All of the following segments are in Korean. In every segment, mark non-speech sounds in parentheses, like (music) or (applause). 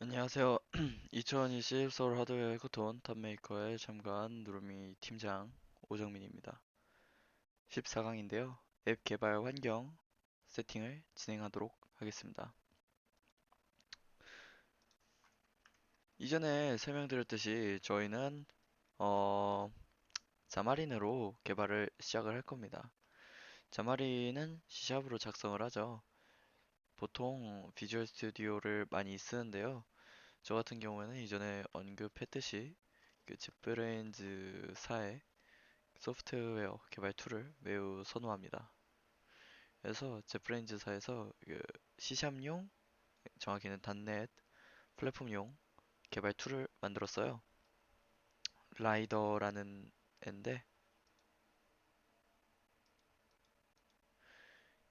안녕하세요. (clears throat) 2020 서울 하드웨어 해커톤 탑메이커에 참가한 누르미 팀장 오정민입니다. 14강인데요. 앱 개발 환경 세팅을 진행하도록 하겠습니다. 이전에 설명드렸듯이 저희는 어, 자마린으로 개발을 시작을 할 겁니다. 자마린은 C샵으로 작성을 하죠. 보통 비주얼 스튜디오를 많이 쓰는데요. 저 같은 경우에는 이전에 언급했듯이 그 젯브레인즈사의 소프트웨어 개발 툴을 매우 선호합니다. 그래서 젯브레인즈사에서 그 C샵용, 정확히는 .NET 플랫폼용 개발 툴을 만들었어요. 라이더라는 앤데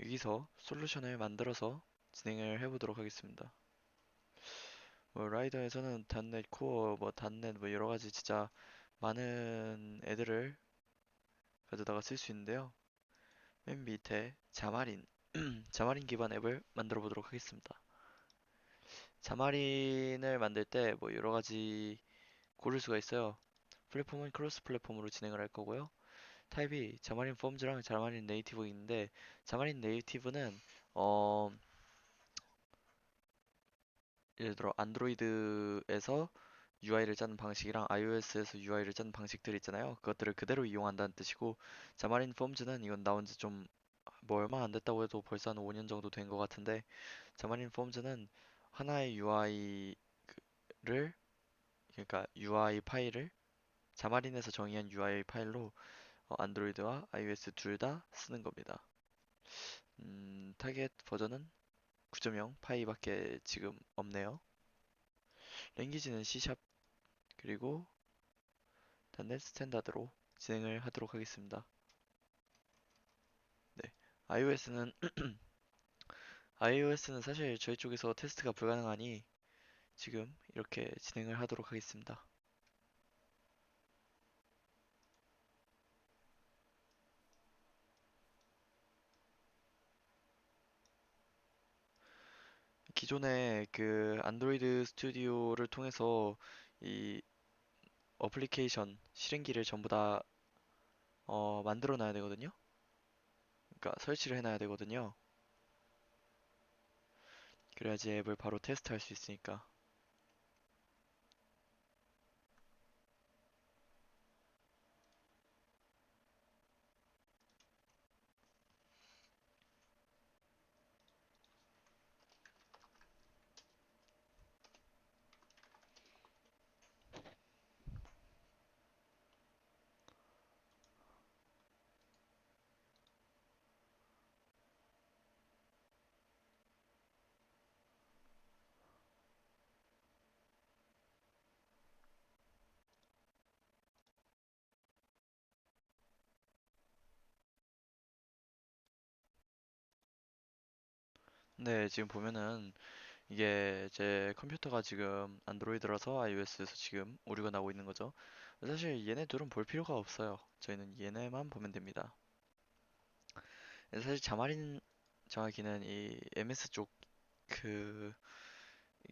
여기서 솔루션을 만들어서 진행을 해보도록 하겠습니다. 뭐 라이더에서는 .NET 코어, 뭐 .NET 뭐 여러 가지 진짜 많은 애들을 가져다가 쓸 수 있는데요. 맨 밑에 자마린, (clears throat) 자마린 기반 앱을 만들어 보도록 하겠습니다. 자마린을 만들 때 뭐 여러 가지 고를 수가 있어요. 플랫폼은 크로스 플랫폼으로 진행을 할 거고요. 타입이 자마린 폼즈랑 자마린 네이티브 있는데 자마린 네이티브는 어 예를 들어 안드로이드에서 UI를 짜는 방식이랑 iOS에서 UI를 짜는 방식들이 있잖아요. 그것들을 그대로 이용한다는 뜻이고 자마린 폼즈는 이건 나온 지 좀 뭐 얼마 안 됐다고 해도 벌써 한 5년 정도 된 것 같은데 자마린 폼즈는 하나의 UI를 그러니까 UI 파일을 자마린에서 정의한 UI 파일로 어, 안드로이드와 iOS 둘 다 쓰는 겁니다. 음, 타겟 버전은 9.0 파이밖에 지금 없네요. 랭귀지는 C# 그리고 단넷 스탠다드로 진행을 하도록 하겠습니다. 네, iOS는 (clears throat) iOS는 사실 저희 쪽에서 테스트가 불가능하니 지금 이렇게 진행을 하도록 하겠습니다. 기존에 그 안드로이드 스튜디오를 통해서 이 어플리케이션 실행기를 전부 다 어, 만들어 놔야 되거든요. 그러니까 설치를 해놔야 되거든요. 그래야지 앱을 바로 테스트할 수 있으니까. 네, 지금 보면은 이게 제 컴퓨터가 지금 안드로이드라서 iOS에서 지금 오류가 나고 있는 거죠. 사실 얘네 둘은 볼 필요가 없어요. 저희는 얘네만 보면 됩니다. 사실 자마린 정확히는 이 MS 쪽 그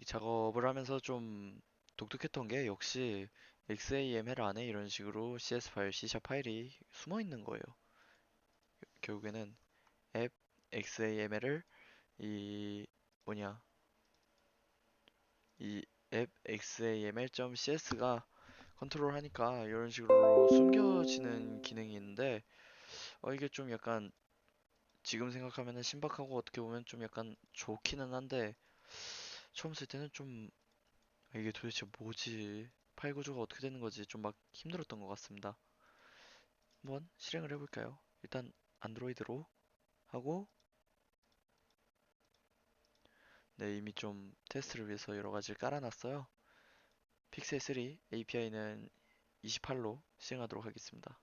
작업을 하면서 좀 독특했던 게 역시 XAML 안에 이런 식으로 CS 파일, C# 파일이 숨어 있는 거예요. 결국에는 앱 XAML을 이 뭐냐 이앱 XAML.cs가 컨트롤 하니까 이런 식으로 숨겨지는 기능이 있는데 어 이게 좀 약간 지금 생각하면은 신박하고 어떻게 보면 좀 약간 좋기는 한데 처음 쓸 때는 좀 아, 이게 도대체 뭐지? 파일 구조가 어떻게 되는 거지? 좀 막 힘들었던 것 같습니다. 한번 실행을 해볼까요? 일단 안드로이드로 하고 네 이미 좀 테스트를 위해서 여러 가지를 깔아놨어요. 픽셀 3 API는 28로 시행하도록 하겠습니다.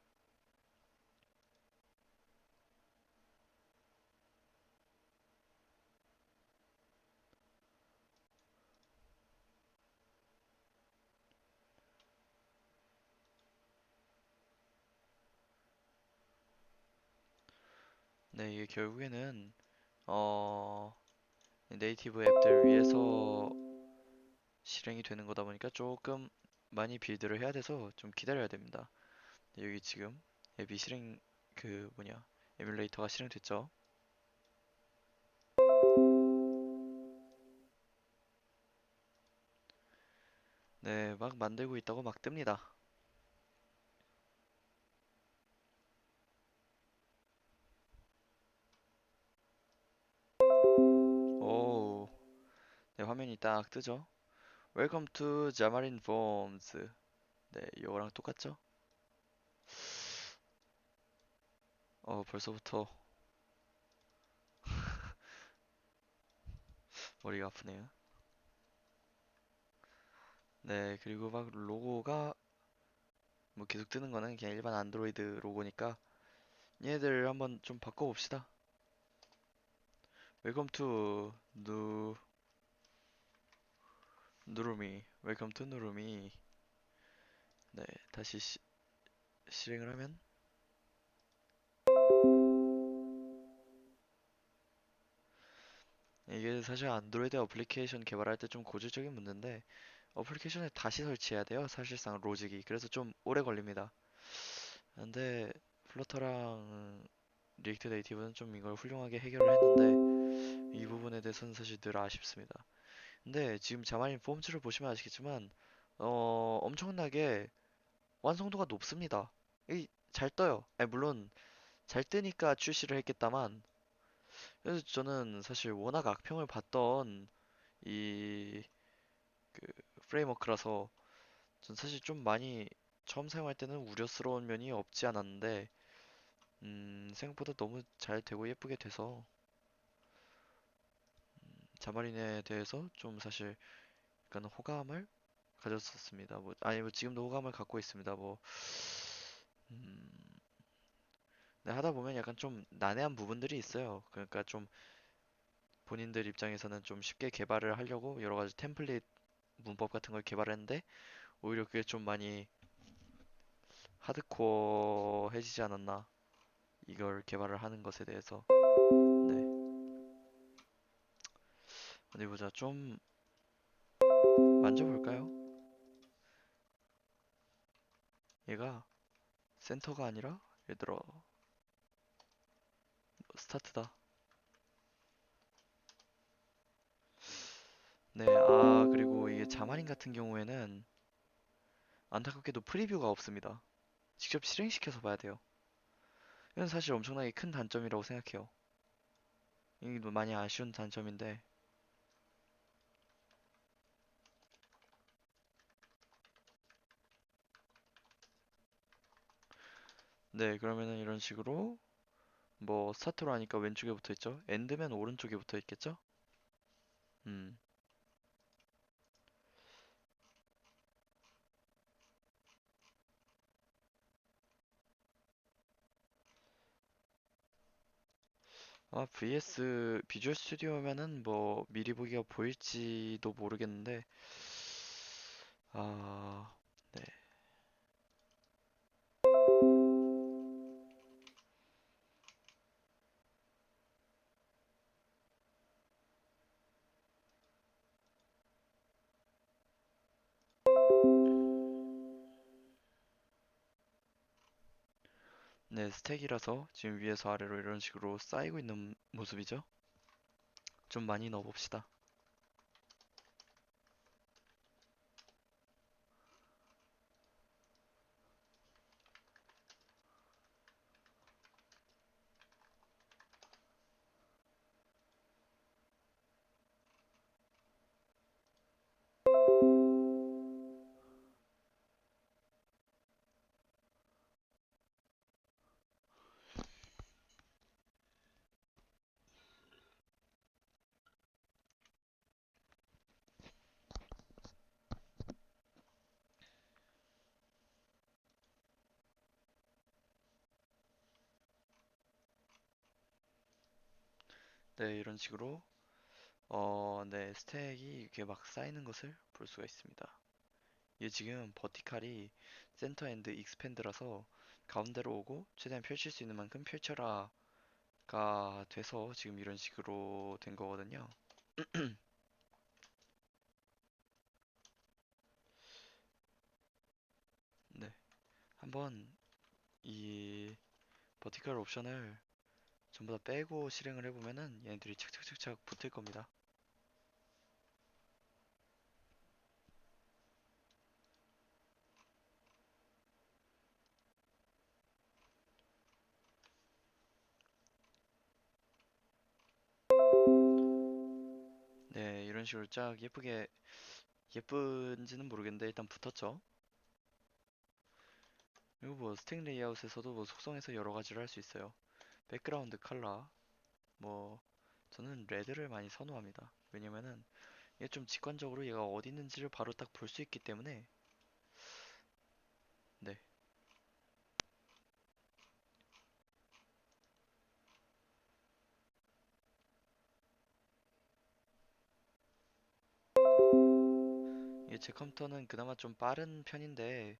네, 이게 결국에는 어 네이티브 앱들 위해서 실행이 되는 거다 보니까 조금 많이 빌드를 해야 돼서 좀 기다려야 됩니다. 네, 여기 지금 앱이 실행 그 뭐냐 에뮬레이터가 실행됐죠. 네, 막 만들고 있다고 막 뜹니다. 화면이 딱 뜨죠. Welcome to Xamarin Forms. 네, 이거랑 똑같죠? 어, 벌써부터 (laughs) 머리가 아프네요. 네, 그리고 막 로고가 뭐 계속 뜨는 거는 그냥 일반 안드로이드 로고니까 얘네들 한번 좀 바꿔봅시다. Welcome to 누 누루미. Welcome to 누루미. 네, 다시 시, 실행을 하면 이게 사실 안드로이드 어플리케이션 개발할 때 좀 고질적인 문제인데 어플리케이션을 다시 설치해야 돼요. 사실상 로직이. 그래서 좀 오래 걸립니다. 근데 플러터랑 리액트 네이티브는 좀 이걸 훌륭하게 해결을 했는데 이 부분에 대해서는 사실 늘 아쉽습니다. 근데 지금 자마린 폼츠를 보시면 아시겠지만 어 엄청나게 완성도가 높습니다. 이 잘 떠요. 아니, 물론 잘 뜨니까 출시를 했겠다만 그래서 저는 사실 워낙 악평을 받던 이 그 프레임워크라서 전 사실 좀 많이 처음 사용할 때는 우려스러운 면이 없지 않았는데 음, 생각보다 너무 잘 되고 예쁘게 돼서 자마린에 대해서 좀 사실 약간 호감을 가졌었습니다. 뭐 아니 뭐 지금도 호감을 갖고 있습니다. 뭐 음, 네, 하다 보면 약간 좀 난해한 부분들이 있어요. 그러니까 좀 본인들 입장에서는 좀 쉽게 개발을 하려고 여러 가지 템플릿 문법 같은 걸 개발했는데 오히려 그게 좀 많이 하드코어해지지 않았나 이걸 개발을 하는 것에 대해서 네 어디 보자. 좀 만져볼까요? 얘가 센터가 아니라 예를 들어 스타트다. 네 아 그리고 이게 자마린 같은 경우에는 안타깝게도 프리뷰가 없습니다. 직접 실행시켜서 봐야 돼요. 이건 사실 엄청나게 큰 단점이라고 생각해요. 이게 많이 아쉬운 단점인데 네, 그러면은 이런 식으로 뭐 스타트로 하니까 왼쪽에 붙어 있죠. 엔드면 오른쪽에 붙어 있겠죠? 음. 아, VS 비주얼 스튜디오면은 뭐 미리 보기가 보일지도 모르겠는데 아, 네. 네, 스택이라서 지금 위에서 아래로 이런 식으로 쌓이고 있는 모습이죠. 좀 많이 넣어봅시다. 네, 이런 식으로 어, 네, 스택이 이렇게 막 쌓이는 것을 볼 수가 있습니다. 이게 지금 버티칼이 센터 엔드 익스팬드라서 가운데로 오고 최대한 펼칠 수 있는 만큼 펼쳐라가 돼서 지금 이런 식으로 된 거거든요. (clears throat) 네, 한번 이 버티컬 옵션을 전부 다 빼고 실행을 해보면은 얘네들이 착착착착 붙을 겁니다. 네, 이런 식으로 쫙 예쁘게 예쁜지는 모르겠는데 일단 붙었죠. 그리고 뭐 스택 레이아웃에서도 뭐 속성에서 여러 가지를 할 수 있어요. 백그라운드 컬러 뭐 저는 레드를 많이 선호합니다. 왜냐면은 이게 좀 직관적으로 얘가 어디 있는지를 바로 딱 볼 수 있기 때문에 네. 이게 제 컴퓨터는 그나마 좀 빠른 편인데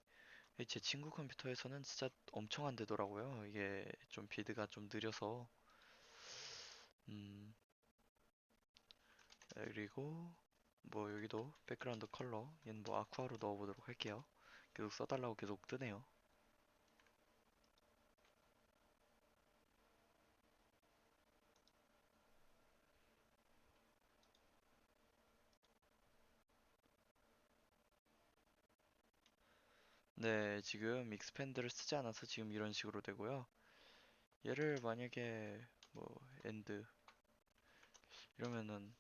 제 친구 컴퓨터에서는 진짜 엄청 안 되더라고요. 이게 좀 빌드가 좀 느려서 음 네, 그리고 뭐 여기도 백그라운드 컬러 얘는 뭐 아쿠아로 넣어보도록 할게요. 계속 써달라고 계속 뜨네요. 네, 지금 익스펜드를 쓰지 않아서 지금 이런 식으로 되고요. 얘를 만약에 뭐 엔드 이러면은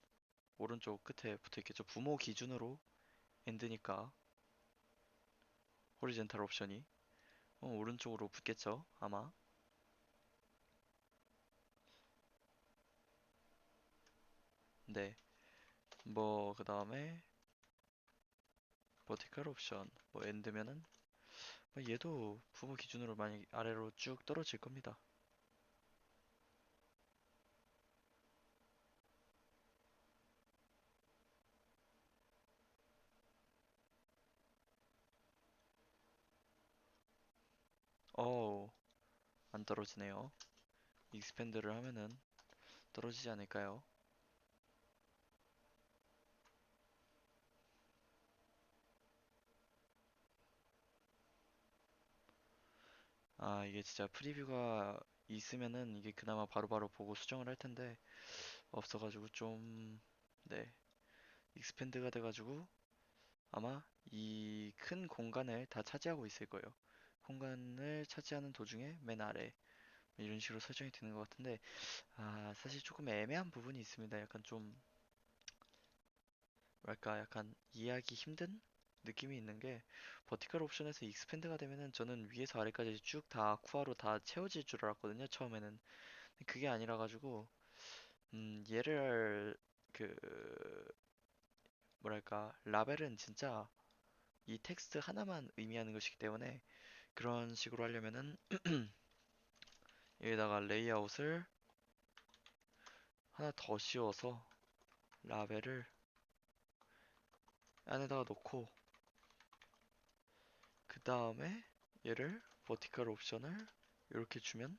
오른쪽 끝에 붙어 있겠죠. 부모 기준으로 엔드니까 호리젠탈 옵션이 어, 오른쪽으로 붙겠죠. 아마 네. 뭐 그 다음에 버티컬 옵션 뭐 엔드면은 뭐 얘도 부모 기준으로 만약 아래로 쭉 떨어질 겁니다. 어우 안 떨어지네요. 익스펜드를 하면은 떨어지지 않을까요? 아 이게 진짜 프리뷰가 있으면은 이게 그나마 바로 바로 보고 수정을 할 텐데 없어가지고 좀 네 익스펜드가 돼가지고 아마 이 큰 공간을 다 차지하고 있을 거예요. 공간을 차지하는 도중에 맨 아래 이런 식으로 설정이 되는 것 같은데 아 사실 조금 애매한 부분이 있습니다. 약간 좀 뭐랄까 약간 이해하기 힘든 느낌이 있는 게 버티컬 옵션에서 익스펜드가 되면은 저는 위에서 아래까지 쭉 다 아쿠아로 다 채워질 줄 알았거든요. 처음에는 그게 아니라 가지고 음 얘를 그 뭐랄까 라벨은 진짜 이 텍스트 하나만 의미하는 것이기 때문에 그런 식으로 하려면은 (clears throat) 여기다가 레이아웃을 하나 더 씌워서 라벨을 안에다가 놓고 그 다음에 얘를 버티컬 옵션을 이렇게 주면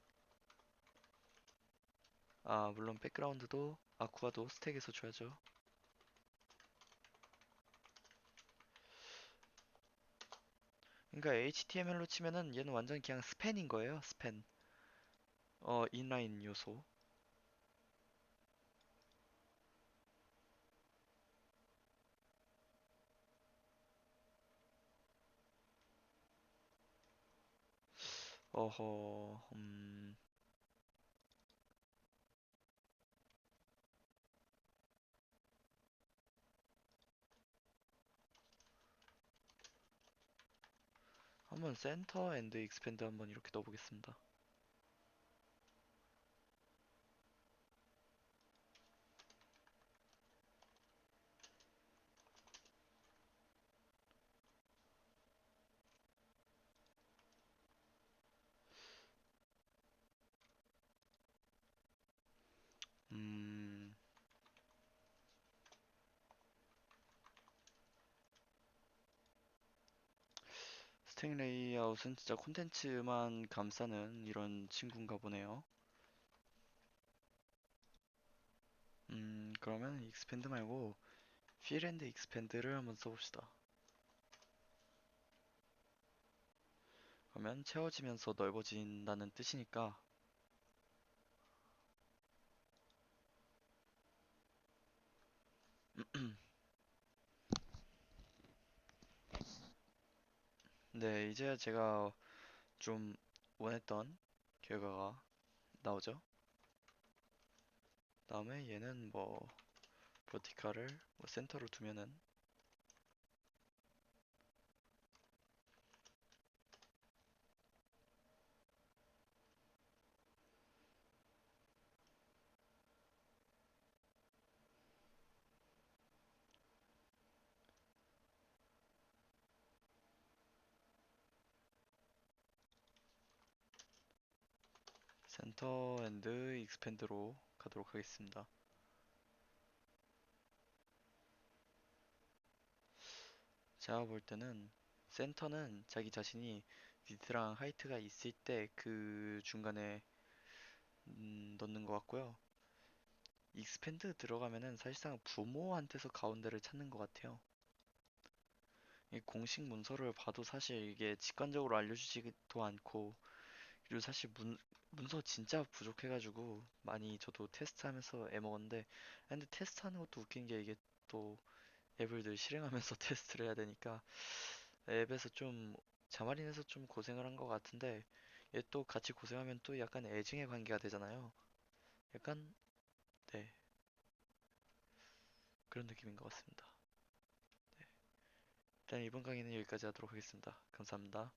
아 물론 백그라운드도 아쿠아도 스택에서 줘야죠. 그러니까 HTML로 치면은 얘는 완전 그냥 스팬인 거예요 스팬 어 인라인 요소 어허 음 한번 센터 앤드 익스펜드 한번 이렇게 넣어보겠습니다. 스택 레이아웃은 진짜 콘텐츠만 감싸는 이런 친구인가 보네요. 음, 그러면 익스펜드 말고 필 앤드 익스펜드를 한번 써봅시다. 하면 채워지면서 넓어진다는 뜻이니까 네, 이제 제가 좀 원했던 결과가 나오죠. 다음에 얘는 뭐 버티칼을 뭐 센터로 두면은 센터 앤드 익스펜드로 가도록 하겠습니다. 제가 볼 때는 센터는 자기 자신이 니트랑 하이트가 있을 때 그 중간에 음, 넣는 것 같고요. 익스펜드 들어가면은 사실상 부모한테서 가운데를 찾는 것 같아요. 이 공식 문서를 봐도 사실 이게 직관적으로 알려주지도 않고 그리고 사실 문, 문서 진짜 부족해가지고 많이 저도 테스트하면서 애먹었는데 아, 근데 테스트하는 것도 웃긴 게 이게 또 앱을 늘 실행하면서 (laughs) 테스트를 해야 되니까 앱에서 좀 자말인에서 좀 고생을 한 것 같은데 얘 또 같이 고생하면 또 약간 애증의 관계가 되잖아요. 약간 네 그런 느낌인 것 같습니다. 일단 이번 강의는 여기까지 하도록 하겠습니다. 감사합니다.